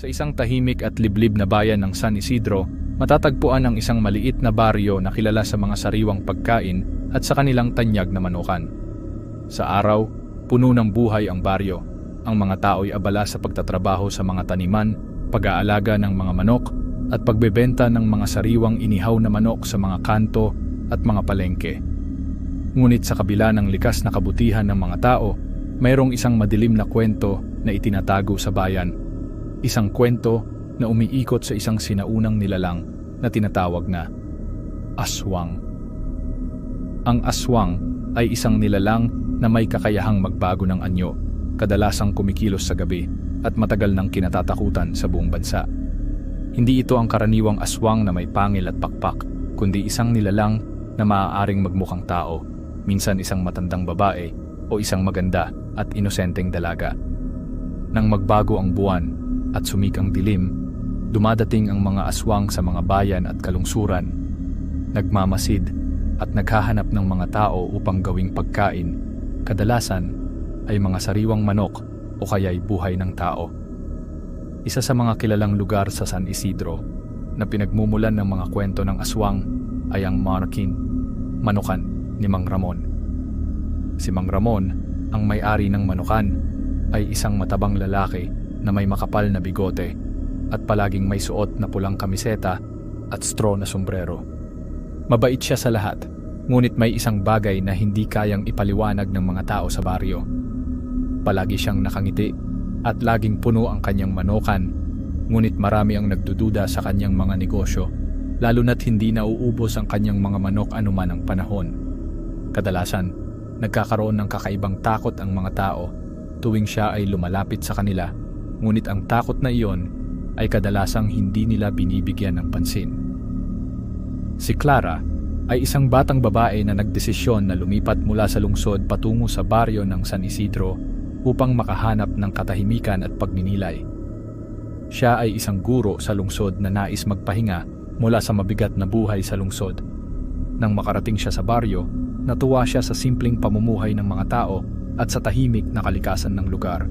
Sa isang tahimik at liblib na bayan ng San Isidro, matatagpuan ang isang maliit na baryo na kilala sa mga sariwang pagkain at sa kanilang tanyag na manukan. Sa araw, puno ng buhay ang baryo. Ang mga tao'y abala sa pagtatrabaho sa mga taniman, pag-aalaga ng mga manok, at pagbebenta ng mga sariwang inihaw na manok sa mga kanto at mga palengke. Ngunit sa kabila ng likas na kabutihan ng mga tao, mayroong isang madilim na kwento na itinatago sa bayan. Isang kwento na umiikot sa isang sinaunang nilalang na tinatawag na aswang. Ang aswang ay isang nilalang na may kakayahang magbago ng anyo, kadalasang kumikilos sa gabi at matagal nang kinatatakutan sa buong bansa. Hindi ito ang karaniwang aswang na may pangil at pakpak, kundi isang nilalang na maaaring magmukhang tao, minsan isang matandang babae o isang maganda at inosenteng dalaga. Nang magbago ang buwan at sumikang dilim, dumadating ang mga aswang sa mga bayan at kalungsuran, nagmamasid at naghahanap ng mga tao upang gawing pagkain, kadalasan ay mga sariwang manok o kaya'y buhay ng tao. Isa sa mga kilalang lugar sa San Isidro na pinagmumulan ng mga kwento ng aswang ay ang Markin, Manukan ni Mang Ramon. Si Mang Ramon, ang may-ari ng Manukan, ay isang matabang lalaki na may makapal na bigote at palaging may suot na pulang kamiseta at straw na sombrero. Mabait siya sa lahat, ngunit may isang bagay na hindi kayang ipaliwanag ng mga tao sa baryo. Palagi siyang nakangiti at laging puno ang kanyang manokan, ngunit marami ang nagdududa sa kanyang mga negosyo, lalo na't hindi nauubos ang kanyang mga manok anuman ang panahon. Kadalasan, nagkakaroon ng kakaibang takot ang mga tao tuwing siya ay lumalapit sa kanila, ngunit ang takot na iyon ay kadalasang hindi nila binibigyan ng pansin. Si Clara ay isang batang babae na nagdesisyon na lumipat mula sa lungsod patungo sa baryo ng San Isidro upang makahanap ng katahimikan at pagninilay. Siya ay isang guro sa lungsod na nais magpahinga mula sa mabigat na buhay sa lungsod. Nang makarating siya sa baryo, natuwa siya sa simpleng pamumuhay ng mga tao at sa tahimik na kalikasan ng lugar.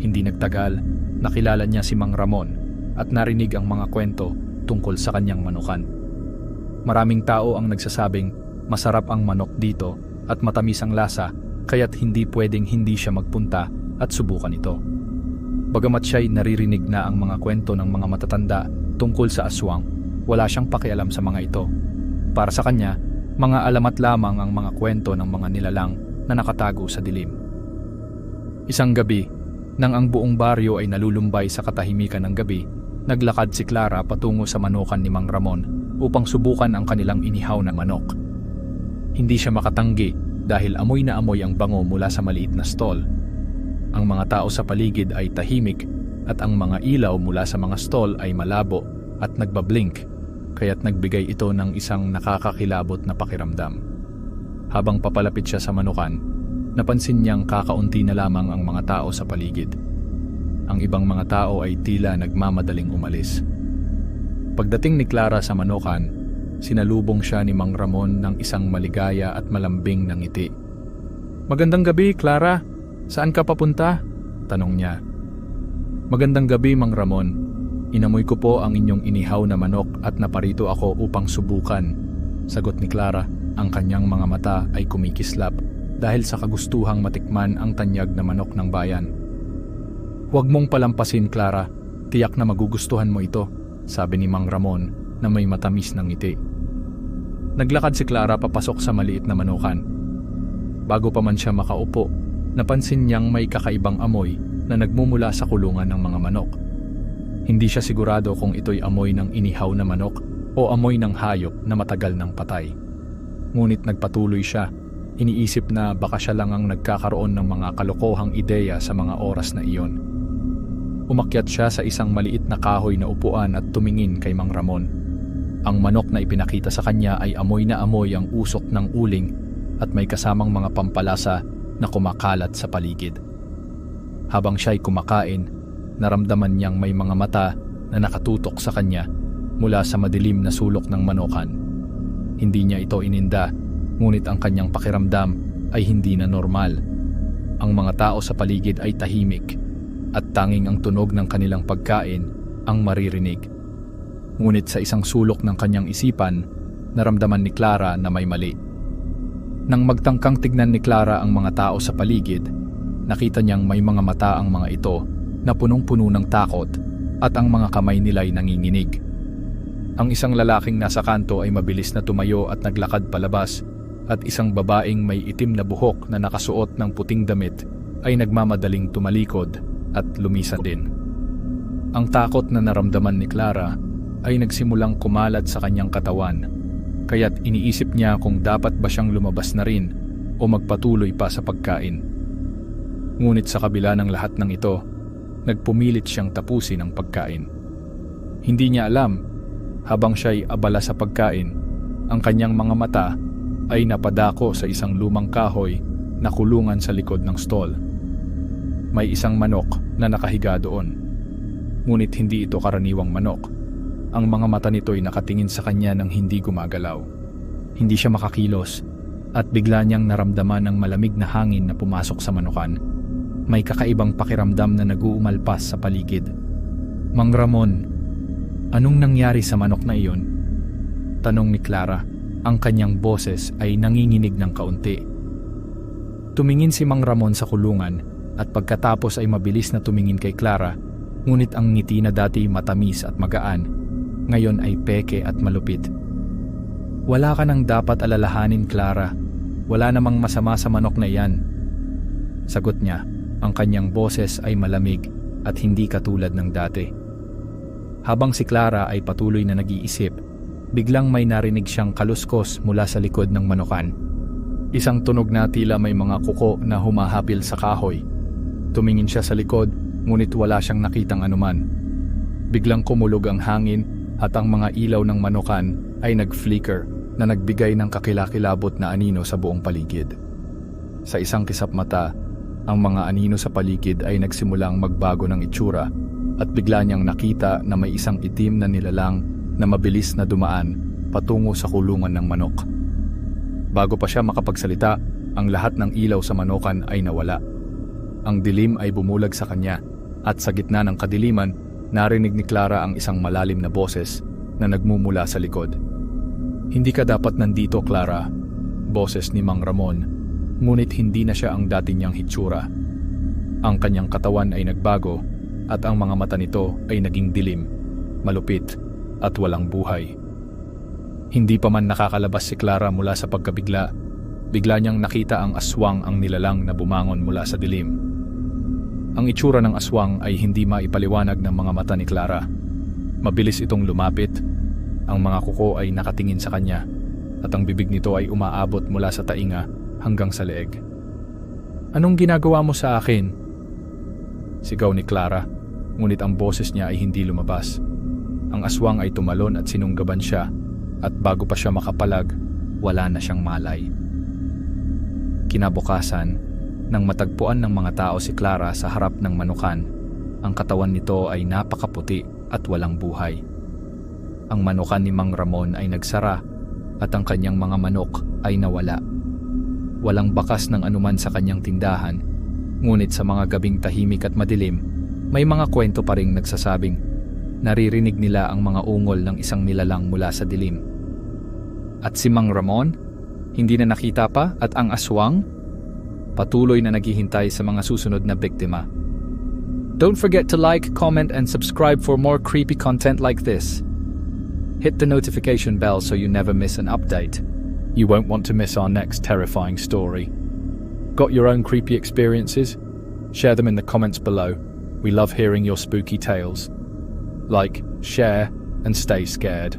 Hindi nagtagal, nakilala niya si Mang Ramon at narinig ang mga kwento tungkol sa kanyang manukan. Maraming tao ang nagsasabing masarap ang manok dito at matamis ang lasa kaya't hindi pwedeng hindi siya magpunta at subukan ito. Bagamat siya'y naririnig na ang mga kwento ng mga matatanda tungkol sa aswang, wala siyang pakialam sa mga ito. Para sa kanya, mga alamat lamang ang mga kwento ng mga nilalang na nakatago sa dilim. Isang gabi, nang ang buong baryo ay nalulumbay sa katahimikan ng gabi, naglakad si Clara patungo sa manukan ni Mang Ramon upang subukan ang kanilang inihaw na manok. Hindi siya makatanggi dahil amoy na amoy ang bango mula sa maliit na stall. Ang mga tao sa paligid ay tahimik at ang mga ilaw mula sa mga stall ay malabo at nagbablink kaya't nagbigay ito ng isang nakakakilabot na pakiramdam. Habang papalapit siya sa manukan, napansin niyang kakaunti na lamang ang mga tao sa paligid. Ang ibang mga tao ay tila nagmamadaling umalis. Pagdating ni Clara sa manukan, Sinalubong siya ni Mang Ramon ng isang maligaya at malambing na ngiti. Magandang gabi, Clara. Saan ka papunta? Tanong niya. Magandang gabi, Mang Ramon. Inamoy ko po ang inyong inihaw na manok at naparito ako upang subukan. Sagot ni Clara, ang kanyang mga mata ay kumikislap dahil sa kagustuhang matikman ang tanyag na manok ng bayan. Huwag mong palampasin, Clara. Tiyak na magugustuhan mo ito, sabi ni Mang Ramon na may matamis ng ngiti. Naglakad si Clara papasok sa maliit na manukan. Bago pa man siya makaupo, napansin niyang may kakaibang amoy na nagmumula sa kulungan ng mga manok. Hindi siya sigurado kung ito'y amoy ng inihaw na manok o amoy ng hayop na matagal ng patay. Ngunit nagpatuloy siya, iniisip na baka siya lang ang nagkakaroon ng mga kalokohang ideya sa mga oras na iyon. Umakyat siya sa isang maliit na kahoy na upuan at tumingin kay Mang Ramon. Ang manok na ipinakita sa kanya ay amoy na amoy ang usok ng uling at may kasamang mga pampalasa na kumakalat sa paligid. Habang siya'y kumakain, naramdaman niyang may mga mata na nakatutok sa kanya mula sa madilim na sulok ng manokan. Hindi niya ito ininda, ngunit ang kanyang pakiramdam ay hindi na normal. Ang mga tao sa paligid ay tahimik. at tanging ang tunog ng kanilang pagkain ang maririnig. Ngunit sa isang sulok ng kanyang isipan, naramdaman ni Clara na may mali. Nang magtangkang tignan ni Clara ang mga tao sa paligid, nakita niyang may mga mata ang mga ito na punong-puno ng takot at ang mga kamay nila'y nanginginig. Ang isang lalaking nasa kanto ay mabilis na tumayo at naglakad palabas at isang babaeng may itim na buhok na nakasuot ng puting damit ay nagmamadaling tumalikod at lumisan din. Ang takot na naramdaman ni Clara ay nagsimulang kumalat sa kanyang katawan, kaya't iniisip niya kung dapat ba siyang lumabas na rin o magpatuloy pa sa pagkain. Ngunit sa kabila ng lahat ng ito, nagpumilit siyang tapusin ang pagkain. Hindi niya alam, habang siya'y abala sa pagkain, ang kanyang mga mata ay napadako sa isang lumang kahoy na kulungan sa likod ng stall. May isang manok na nakahiga doon. Ngunit hindi ito karaniwang manok. Ang mga mata nito'y nakatingin sa kanya ng hindi gumagalaw. Hindi siya makakilos at bigla niyang naramdaman ang malamig na hangin na pumasok sa manukan. May kakaibang pakiramdam na naguumalpas sa paligid. Mang Ramon, anong nangyari sa manok na iyon? Tanong ni Clara. Ang kanyang boses ay nanginginig ng kaunti. Tumingin si Mang Ramon sa kulungan at pagkatapos ay mabilis na tumingin kay Clara, ngunit ang ngiti na dati matamis at magaan, ngayon ay peke at malupit. Wala ka nang dapat alalahanin, Clara. Wala namang masama sa manok na iyan. Sagot niya, ang kanyang boses ay malamig at hindi katulad ng dati. Habang si Clara ay patuloy na nag-iisip, biglang may narinig siyang kaluskos mula sa likod ng manukan. Isang tunog na tila may mga kuko na humahapil sa kahoy. Tumingin siya sa likod, ngunit wala siyang nakitang anuman. Biglang kumulog ang hangin at ang mga ilaw ng manukan ay nag-flicker na nagbigay ng kakilakilabot na anino sa buong paligid. Sa isang kisap mata, ang mga anino sa paligid ay nagsimulang magbago ng itsura at bigla niyang nakita na may isang itim na nilalang na mabilis na dumaan patungo sa kulungan ng manok. Bago pa siya makapagsalita, ang lahat ng ilaw sa manokan ay nawala. Ang dilim ay bumulag sa kanya at sa gitna ng kadiliman, narinig ni Clara ang isang malalim na boses na nagmumula sa likod. Hindi ka dapat nandito, Clara. Boses ni Mang Ramon, ngunit hindi na siya ang dati niyang hitsura. Ang kanyang katawan ay nagbago at ang mga mata nito ay naging dilim, malupit at walang buhay. Hindi pa man nakakalabas si Clara mula sa pagkabigla, bigla niyang nakita ang aswang ang nilalang na bumangon mula sa dilim. Ang itsura ng aswang ay hindi maipaliwanag ng mga mata ni Clara. Mabilis itong lumapit, ang mga kuko ay nakatingin sa kanya at ang bibig nito ay umaabot mula sa tainga hanggang sa leeg. Anong ginagawa mo sa akin? Sigaw ni Clara, ngunit ang boses niya ay hindi lumabas. Ang aswang ay tumalon at sinunggaban siya at bago pa siya makapalag, wala na siyang malay. Kinabukasan, nang matagpuan ng mga tao si Clara sa harap ng manukan, ang katawan nito ay napakaputi at walang buhay. Ang manukan ni Mang Ramon ay nagsara at ang kanyang mga manok ay nawala. Walang bakas ng anuman sa kanyang tindahan, ngunit sa mga gabing tahimik at madilim, may mga kwento pa ring nagsasabing naririnig nila ang mga ungol ng isang nilalang mula sa dilim. At si Mang Ramon, hindi na nakita pa at ang aswang, patuloy na naghihintay sa mga susunod na biktima. Don't forget to like, comment, and subscribe for more creepy content like this. Hit the notification bell so you never miss an update. You won't want to miss our next terrifying story. Got your own creepy experiences? Share them in the comments below. We love hearing your spooky tales. Like, share, and stay scared.